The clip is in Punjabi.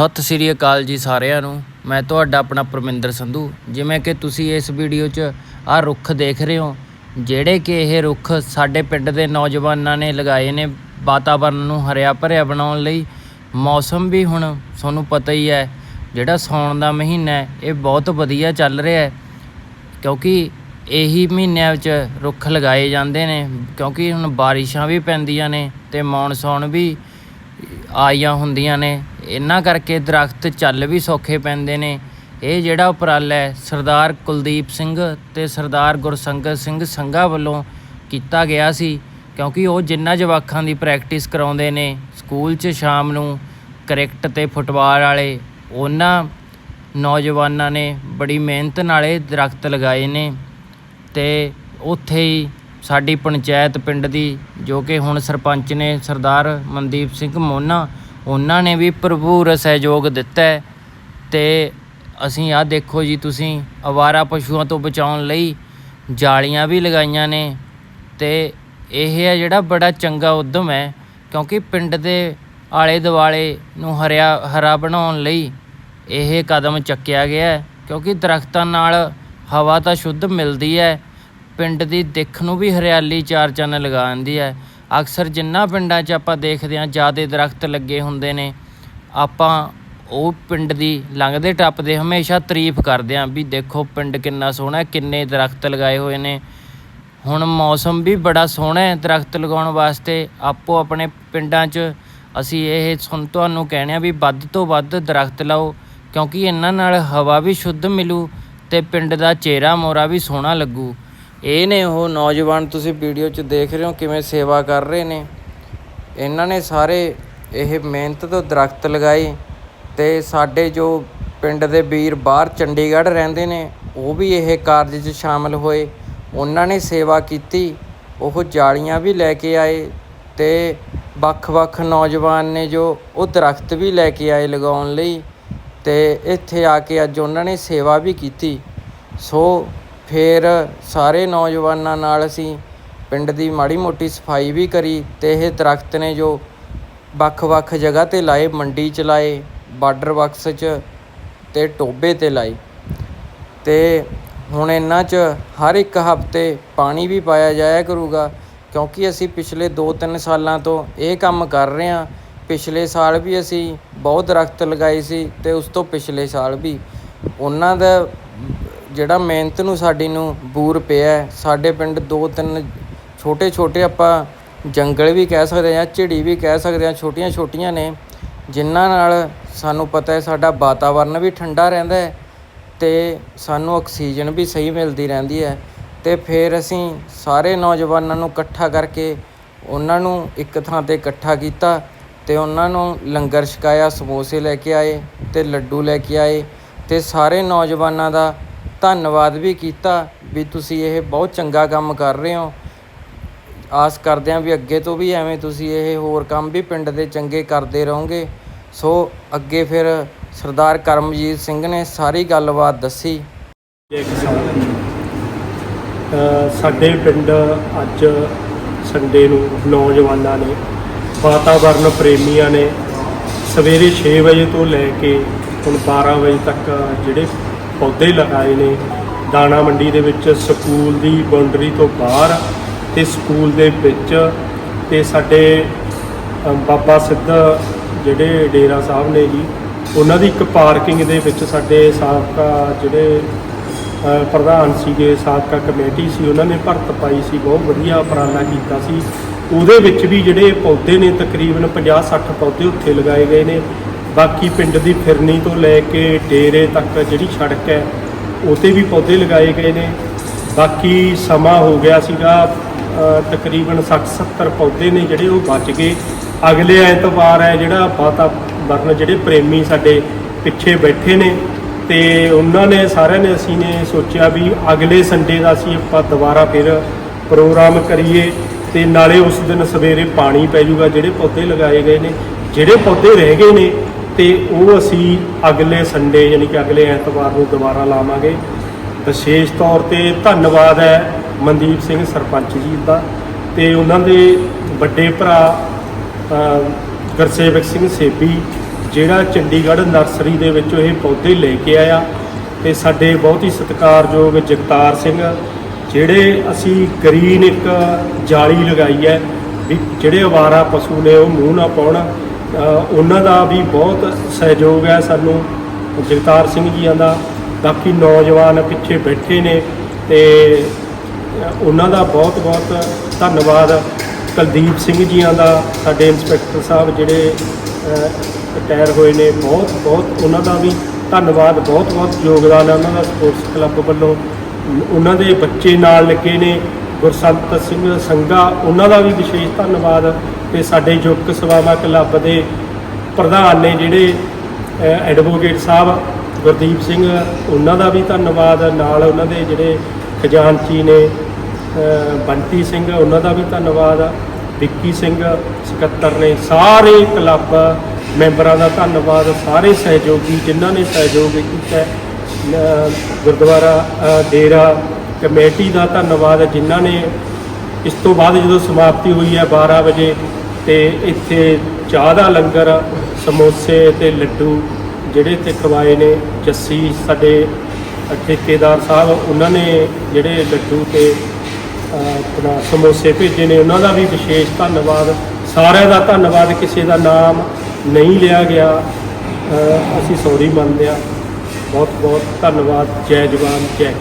ਸਤਿ ਸ੍ਰੀ ਅਕਾਲ ਜੀ ਸਾਰਿਆਂ ਨੂੰ। ਮੈਂ ਤੁਹਾਡਾ ਆਪਣਾ ਪਰਮਿੰਦਰ ਸੰਧੂ। ਜਿਵੇਂ ਕਿ ਤੁਸੀਂ ਇਸ ਵੀਡੀਓ 'ਚ ਆਹ ਰੁੱਖ ਦੇਖ ਰਹੇ ਹੋ, ਜਿਹੜੇ ਕਿ ਇਹ ਰੁੱਖ ਸਾਡੇ ਪਿੰਡ ਦੇ ਨੌਜਵਾਨਾਂ ਨੇ ਲਗਾਏ ਨੇ ਵਾਤਾਵਰਨ ਨੂੰ ਹਰਿਆ ਭਰਿਆ ਬਣਾਉਣ ਲਈ। ਮੌਸਮ ਵੀ ਹੁਣ ਤੁਹਾਨੂੰ ਪਤਾ ਹੀ ਹੈ, ਜਿਹੜਾ ਸਾਉਣ ਦਾ ਮਹੀਨਾ ਹੈ, ਇਹ ਬਹੁਤ ਵਧੀਆ ਚੱਲ ਰਿਹਾ ਹੈ। ਕਿਉਂਕਿ ਇਹੀ ਮਹੀਨਿਆਂ ਵਿੱਚ ਰੁੱਖ ਲਗਾਏ ਜਾਂਦੇ ਨੇ, ਕਿਉਂਕਿ ਹੁਣ ਬਾਰਿਸ਼ਾਂ ਵੀ ਪੈਂਦੀਆਂ ਨੇ ਤੇ ਮੌਨਸੂਨ ਵੀ ਆਈਆਂ ਹੁੰਦੀਆਂ ਨੇ। ਇਹਨਾਂ ਕਰਕੇ ਦਰਖਤ ਚੱਲ ਵੀ ਸੌਖੇ ਪੈਂਦੇ ਨੇ। ਇਹ ਜਿਹੜਾ ਉਪਰਾਲਾ ਹੈ, ਸਰਦਾਰ ਕੁਲਦੀਪ ਸਿੰਘ ਤੇ ਸਰਦਾਰ ਗੁਰਸੰਗਤ ਸਿੰਘ ਸੰਘਾ ਵੱਲੋਂ ਕੀਤਾ ਗਿਆ ਸੀ, ਕਿਉਂਕਿ ਉਹ ਜਿੰਨਾ ਜਵਾਕਾਂ ਦੀ ਪ੍ਰੈਕਟਿਸ ਕਰਾਉਂਦੇ ਨੇ, ਸਕੂਲ 'ਚ ਸ਼ਾਮ ਨੂੰ ਕ੍ਰਿਕਟ ਤੇ ਫੁੱਟਬਾਲ ਵਾਲੇ, ਉਹਨਾਂ ਨੌਜਵਾਨਾਂ ਨੇ ਬੜੀ ਮਿਹਨਤ ਨਾਲ ਇਹ ਦਰਖਤ ਲਗਾਏ ਨੇ ਤੇ ਉੱਥੇ ਹੀ ਸਾਡੀ ਪੰਚਾਇਤ ਪਿੰਡ ਦੀ, ਜੋ ਕਿ ਹੁਣ ਸਰਪੰਚ ਨੇ ਸਰਦਾਰ ਮਨਦੀਪ ਸਿੰਘ ਮੋਨਾ ਉਹਨਾਂ ਨੇ ਵੀ ਭਰਪੂਰ ਸਹਿਯੋਗ ਦਿੱਤਾ ਹੈ ਤੇ ਅਸੀਂ ਆਹ ਦੇਖੋ ਜੀ, ਤੁਸੀਂ ਅਵਾਰਾ ਪਸ਼ੂਆਂ ਤੋਂ ਬਚਾਉਣ ਲਈ ਜਾਲੀਆਂ ਵੀ ਲਗਾਈਆਂ ਨੇ ਤੇ ਇਹ ਹੈ ਜਿਹੜਾ ਬੜਾ ਚੰਗਾ ਉਦਮ ਹੈ, ਕਿਉਂਕਿ ਪਿੰਡ ਦੇ ਆਲੇ ਦੁਆਲੇ ਨੂੰ ਹਰਿਆ, ਹਰਾ ਬਣਾਉਣ ਲਈ ਇਹ ਕਦਮ ਚੱਕਿਆ ਗਿਆ ਹੈ, ਕਿਉਂਕਿ ਦਰਖਤਾਂ ਨਾਲ ਹਵਾ ਤਾਂ ਸ਼ੁੱਧ ਮਿਲਦੀ ਹੈ, ਪਿੰਡ ਦੀ ਦਿੱਖ ਨੂੰ ਵੀ ਹਰਿਆਲੀ ਚਾਰ ਚੰਨ ਲਗਾ ਦਿੰਦੀ ਹੈ। ਅਕਸਰ ਜਿੰਨਾ ਪਿੰਡਾਂ 'ਚ ਆਪਾਂ ਦੇਖਦੇ ਹਾਂ, ਜ਼ਿਆਦੇ ਦਰਖਤ ਲੱਗੇ ਹੁੰਦੇ ਨੇ, ਆਪਾਂ ਉਹ ਪਿੰਡ ਦੀ ਲੰਘਦੇ ਟੱਪਦੇ ਹਮੇਸ਼ਾ ਤਾਰੀਫ ਕਰਦੇ ਹਾਂ ਵੀ ਦੇਖੋ ਪਿੰਡ ਕਿੰਨਾ ਸੋਹਣਾ ਕਿੰਨੇ ਦਰਖਤ ਲਗਾਏ ਹੋਏ ਨੇ। ਹੁਣ ਮੌਸਮ ਵੀ ਬੜਾ ਸੋਹਣਾ ਹੈ ਦਰਖਤ ਲਗਾਉਣ ਵਾਸਤੇ, ਆਪੋ ਆਪਣੇ ਪਿੰਡਾਂ 'ਚ ਅਸੀਂ ਇਹ ਸੁਣ ਤੁਹਾਨੂੰ ਕਹਿਣੇ ਆ ਵੀ ਵੱਧ ਤੋਂ ਵੱਧ ਦਰਖਤ ਲਾਓ, ਕਿਉਂਕਿ ਇਹਨਾਂ ਨਾਲ ਹਵਾ ਵੀ ਸ਼ੁੱਧ ਮਿਲੂ ਤੇ ਪਿੰਡ ਦਾ ਚਿਹਰਾ ਮੋਰਾ ਵੀ ਸੋਹਣਾ ਲੱਗੂ। ਇਹ ਨੇ ਉਹ ਨੌਜਵਾਨ ਤੁਸੀਂ ਵੀਡੀਓ 'ਚ ਦੇਖ ਰਹੇ ਹੋ ਕਿਵੇਂ ਸੇਵਾ ਕਰ ਰਹੇ ਨੇ। ਇਹਨਾਂ ਨੇ ਸਾਰੇ ਇਹ ਮਿਹਨਤ ਤੋਂ ਦਰਖਤ ਲਗਾਏ ਤੇ ਸਾਡੇ ਜੋ ਪਿੰਡ ਦੇ ਵੀਰ ਬਾਹਰ ਚੰਡੀਗੜ੍ਹ ਰਹਿੰਦੇ ਨੇ, ਉਹ ਵੀ ਇਹ ਕਾਰਜ 'ਚ ਸ਼ਾਮਲ ਹੋਏ। ਉਹਨਾਂ ਨੇ ਸੇਵਾ ਕੀਤੀ, ਉਹ ਜਾਲੀਆਂ ਵੀ ਲੈ ਕੇ ਆਏ ਤੇ ਵੱਖ-ਵੱਖ ਨੌਜਵਾਨ ਨੇ ਜੋ ਉਹ ਦਰਖਤ ਵੀ ਲੈ ਕੇ ਆਏ ਲਗਾਉਣ ਲਈ ਤੇ ਇੱਥੇ ਆ ਕੇ ਅੱਜ ਉਹਨਾਂ ਨੇ ਸੇਵਾ ਵੀ ਕੀਤੀ। ਸੋ ਫਿਰ ਸਾਰੇ ਨੌਜਵਾਨਾਂ ਨਾਲ ਅਸੀਂ ਪਿੰਡ ਦੀ ਮਾੜੀ ਮੋਟੀ ਸਫ਼ਾਈ ਵੀ ਕਰੀ ਅਤੇ ਇਹ ਦਰੱਖਤ ਨੇ ਜੋ ਵੱਖ-ਵੱਖ ਜਗ੍ਹਾ ਤੇ ਲਾਏ, ਮੰਡੀ ਚ ਲਾਏ, ਬਾਰਡਰ ਬਕਸ ਚ ਅਤੇ ਟੋਭੇ ਤੇ ਲਾਏ। ਅਤੇ ਹੁਣ ਇਹਨਾਂ 'ਚ ਹਰ ਇੱਕ ਹਫ਼ਤੇ ਪਾਣੀ ਵੀ ਪਾਇਆ ਜਾਇਆ ਕਰੂਗਾ, ਕਿਉਂਕਿ ਅਸੀਂ ਪਿਛਲੇ 2-3 ਸਾਲਾਂ ਤੋਂ ਇਹ ਕੰਮ ਕਰ ਰਹੇ ਹਾਂ। ਪਿਛਲੇ ਸਾਲ ਵੀ ਅਸੀਂ ਬਹੁਤ ਦਰੱਖਤ ਲਗਾਏ ਸੀ ਅਤੇ ਉਸ ਤੋਂ ਪਿਛਲੇ ਸਾਲ ਵੀ। ਉਹਨਾਂ ਦਾ ਜਿਹੜਾ ਮਿਹਨਤ ਨੂੰ ਸਾਡੀ ਨੂੰ ਬੂਰ ਪਿਆ ਸਾਡੇ ਪਿੰਡ ਦੋ ਤਿੰਨ ਛੋਟੇ ਛੋਟੇ ਆਪਾਂ ਜੰਗਲ ਵੀ ਕਹਿ ਸਕਦੇ ਹਾਂ, ਝਿੜੀ ਵੀ ਕਹਿ ਸਕਦੇ ਹਾਂ, ਛੋਟੀਆਂ ਛੋਟੀਆਂ ਨੇ, ਜਿਨ੍ਹਾਂ ਨਾਲ ਸਾਨੂੰ ਪਤਾ ਹੈ ਸਾਡਾ ਵਾਤਾਵਰਨ ਵੀ ਠੰਡਾ ਰਹਿੰਦਾ ਹੈ ਤੇ ਸਾਨੂੰ ਆਕਸੀਜਨ ਵੀ ਸਹੀ ਮਿਲਦੀ ਰਹਿੰਦੀ ਹੈ ਅਤੇ ਫਿਰ ਅਸੀਂ ਸਾਰੇ ਨੌਜਵਾਨਾਂ ਨੂੰ ਇਕੱਠਾ ਕਰਕੇ ਉਹਨਾਂ ਨੂੰ ਇੱਕ ਥਾਂ ਤੇ ਇਕੱਠਾ ਕੀਤਾ ਅਤੇ ਉਹਨਾਂ ਨੂੰ ਲੰਗਰ ਛਕਾਇਆ, ਸਮੋਸੇ ਲੈ ਕੇ ਆਏ ਅਤੇ ਲੱਡੂ ਲੈ ਕੇ ਆਏ ਅਤੇ ਸਾਰੇ ਨੌਜਵਾਨਾਂ ਦਾ ਧੰਨਵਾਦ ਵੀ ਕੀਤਾ ਵੀ ਤੁਸੀਂ ਇਹ ਬਹੁਤ ਚੰਗਾ ਕੰਮ ਕਰ ਰਹੇ ਹੋ। ਆਸ ਕਰਦੇ ਹਾਂ ਵੀ ਅੱਗੇ ਤੋਂ ਵੀ ਐਵੇਂ ਤੁਸੀਂ ਇਹ ਹੋਰ ਕੰਮ ਵੀ ਪਿੰਡ ਦੇ ਚੰਗੇ ਕਰਦੇ ਰਹੋਗੇ। ਸੋ ਅੱਗੇ ਫਿਰ ਸਰਦਾਰ ਕਰਮਜੀਤ ਸਿੰਘ ਨੇ ਸਾਰੀ ਗੱਲਬਾਤ ਦੱਸੀ। ਸਾਡੇ ਪਿੰਡ ਅੱਜ ਸੰਡੇ ਨੂੰ ਨੌਜਵਾਨਾਂ ਨੇ, ਵਾਤਾਵਰਨ ਪ੍ਰੇਮੀਆਂ ਨੇ ਸਵੇਰੇ 6 ਵਜੇ ਤੋਂ ਲੈ ਕੇ ਹੁਣ 12 ਵਜੇ ਤੱਕ ਜਿਹੜੇ ਪੌਦੇ ਲਗਾਏ ਨੇ। ਦਾਣਾ ਮੰਡੀ ਦੇ ਵਿੱਚ ਸਕੂਲ ਦੀ ਬਾਉਂਡਰੀ ਤੋਂ ਬਾਹਰ ਤੇ ਸਕੂਲ ਦੇ ਵਿੱਚ ਤੇ ਸਾਡੇ ਬਾਬਾ ਸਿੱਧ ਜਿਹੜੇ ਡੇਰਾ ਸਾਹਿਬ ਨੇ ਜੀ, ਉਹਨਾਂ ਦੀ ਇੱਕ ਪਾਰਕਿੰਗ ਦੇ ਵਿੱਚ ਸਾਡੇ ਸਾਬਕਾ ਜਿਹੜੇ ਪ੍ਰਧਾਨ ਸੀਗੇ, ਸਾਬਕਾ ਕਮੇਟੀ ਸੀ, ਉਹਨਾਂ ਨੇ ਭਰਤ ਪਾਈ ਸੀ, ਬਹੁਤ ਵਧੀਆ ਉਪਰਾਲਾ ਕੀਤਾ ਸੀ। ਉਹਦੇ ਵਿੱਚ ਵੀ ਜਿਹੜੇ ਪੌਦੇ ਨੇ, ਤਕਰੀਬਨ 50-60 ਪੌਦੇ ਉੱਥੇ ਲਗਾਏ ਗਏ ਨੇ। ਬਾਕੀ ਪਿੰਡ ਦੀ ਫਿਰਨੀ ਤੋਂ ਲੈ ਕੇ ਡੇਰੇ ਤੱਕ ਜਿਹੜੀ ਸੜਕ ਹੈ ਉਤੇ ਵੀ ਪੌਦੇ ਲਗਾਏ ਗਏ ਨੇ। ਬਾਕੀ ਸਮਾਂ ਹੋ ਗਿਆ ਸੀਗਾ ਤਕਰੀਬਨ 60-70 ਪੌਦੇ ਨੇ ਜਿਹੜੇ ਉਹ ਬਚ ਗਏ। ਅਗਲੇ ਐਤਵਾਰ ਹੈ ਜਿਹੜਾ ਵਾਤਾਵਰਨ ਜਿਹੜੇ ਪ੍ਰੇਮੀ ਸਾਡੇ ਪਿੱਛੇ ਬੈਠੇ ਨੇ ਤੇ ਉਹਨਾਂ ਨੇ, ਸਾਰਿਆਂ ਨੇ ਅਸੀਂ ਨੇ ਸੋਚਿਆ ਵੀ ਅਗਲੇ ਸੰਡੇ ਦਾ ਅਸੀਂ ਆਪਾਂ ਦੁਬਾਰਾ ਫਿਰ ਪ੍ਰੋਗਰਾਮ ਕਰੀਏ ਤੇ ਨਾਲੇ ਉਸ ਦਿਨ ਸਵੇਰੇ ਪਾਣੀ ਪੈ ਜਾਊਗਾ, ਜਿਹੜੇ ਪੌਦੇ ਲਗਾਏ ਗਏ ਨੇ। ਜਿਹੜੇ ਪੌਦੇ ਰਹਿ ਗਏ ਨੇ ਤੇ ਉਹ ਅਸੀਂ ਅਗਲੇ ਸੰਡੇ ਯਾਨੀ ਕਿ ਅਗਲੇ ਐਤਵਾਰ ਨੂੰ ਦੁਬਾਰਾ ਲਾਵਾਂਗੇ। ਵਿਸ਼ੇਸ਼ ਤੌਰ ਤੇ ਧੰਨਵਾਦ ਹੈ ਮਨਦੀਪ ਸਿੰਘ ਸਰਪੰਚ ਜੀ ਦਾ ਤੇ ਉਹਨਾਂ ਦੇ ਵੱਡੇ ਭਰਾ ਅ, ਗੁਰਸੇਵਕ ਸਿੰਘ ਸੇਬੀ ਜਿਹੜਾ ਚੰਡੀਗੜ੍ਹ ਨਰਸਰੀ ਦੇ ਵਿੱਚੋਂ ਇਹ ਪੌਦੇ ਲੈ ਕੇ ਆਇਆ ਤੇ ਸਾਡੇ ਬਹੁਤ ਹੀ ਸਤਿਕਾਰਯੋਗ ਜਗਤਾਰ ਸਿੰਘ ਜਿਹੜੇ ਅਸੀਂ ਗ੍ਰੀਨ ਇੱਕ ਜਾਲੀ ਲਗਾਈ ਹੈ ਵੀ ਜਿਹੜੇ ਅਵਾਰਾ ਪਸ਼ੂ ਨੇ ਉਹ ਮੂੰਹ ਨਾ ਪਾਉਣ। ਉਹਨਾਂ ਦਾ ਵੀ ਬਹੁਤ ਸਹਿਯੋਗ ਹੈ ਸਾਨੂੰ, ਜਗਤਾਰ ਸਿੰਘ ਜੀਆਂ ਦਾ। ਬਾਕੀ ਨੌਜਵਾਨ ਪਿੱਛੇ ਬੈਠੇ ਨੇ ਤੇ ਉਹਨਾਂ ਦਾ ਬਹੁਤ ਬਹੁਤ ਧੰਨਵਾਦ। ਕੁਲਦੀਪ ਸਿੰਘ ਜੀਆਂ ਦਾ, ਸਾਡੇ ਇੰਸਪੈਕਟਰ ਸਾਹਿਬ ਜਿਹੜੇ ਰਿਟਾਇਰ ਹੋਏ ਨੇ, ਬਹੁਤ ਬਹੁਤ ਉਹਨਾਂ ਦਾ ਵੀ ਧੰਨਵਾਦ, ਬਹੁਤ ਬਹੁਤ ਯੋਗਦਾਨ ਹੈ ਉਹਨਾਂ ਦਾ ਸਪੋਰਟਸ ਕਲੱਬ ਵੱਲੋਂ। ਉਹਨਾਂ ਦੇ ਬੱਚੇ ਨਾਲ ਲੱਗੇ ਨੇ ਗੁਰਸੰਤ ਸਿੰਘ ਸੰਘਾ ਉਹਨਾਂ ਦਾ ਵੀ ਵਿਸ਼ੇਸ਼ ਧੰਨਵਾਦ ਤੇ ਸਾਡੇ ਯੁਵਕ ਸੇਵਾਵਾਂ ਕਲੱਬ ਦੇ ਪ੍ਰਧਾਨ ਨੇ ਜਿਹੜੇ ਐਡਵੋਕੇਟ ਸਾਹਿਬ ਗੁਰਦੀਪ ਸਿੰਘ ਉਹਨਾਂ ਦਾ ਵੀ ਧੰਨਵਾਦ। ਨਾਲ ਉਹਨਾਂ ਦੇ ਜਿਹੜੇ ਖਜ਼ਾਨਚੀ ਨੇ ਅ, ਬੰਟੀ ਸਿੰਘ ਉਹਨਾਂ ਦਾ ਵੀ ਧੰਨਵਾਦ। ਵਿੱਕੀ ਸਿੰਘ ਸਕੱਤਰ ਨੇ ਸਾਰੇ ਕਲੱਬ ਮੈਂਬਰਾਂ ਦਾ ਧੰਨਵਾਦ। ਸਾਰੇ ਸਹਿਯੋਗੀ ਜਿਨ੍ਹਾਂ ਨੇ ਸਹਿਯੋਗ ਕੀਤਾ ਗੁਰਦੁਆਰਾ ਡੇਰਾ ਕਮੇਟੀ ਦਾ ਧੰਨਵਾਦ ਜਿਨ੍ਹਾਂ ਨੇ ਇਸ ਤੋਂ ਬਾਅਦ ਜਦੋਂ ਸਮਾਪਤੀ ਹੋਈ ਹੈ 12 ਵਜੇ ਤੇ ਇੱਥੇ ਚਾਹ ਦਾ ਲੰਗਰ, ਸਮੋਸੇ ਤੇ ਲੱਡੂ ਜਿਹੜੇ ਇੱਥੇ ਖਵਾਏ ਨੇ, ਜੱਸੀ ਸਾਡੇ ਠੇਕੇਦਾਰ ਸਾਹਿਬ, ਉਹਨਾਂ ਨੇ ਜਿਹੜੇ ਲੱਡੂ ਤੇ ਆਪਣਾ ਸਮੋਸੇ ਭੇਜੇ ਨੇ, ਉਹਨਾਂ ਦਾ ਵੀ ਵਿਸ਼ੇਸ਼ ਧੰਨਵਾਦ। ਸਾਰਿਆਂ ਦਾ ਧੰਨਵਾਦ, ਕਿਸੇ ਦਾ ਨਾਮ ਨਹੀਂ ਲਿਆ ਗਿਆ। ਅਸੀਂ ਸੌਰੀ ਮੰਨਦੇ ਹਾਂ। ਬਹੁਤ ਬਹੁਤ ਧੰਨਵਾਦ। ਜੈ ਜਵਾਨ, ਜੈ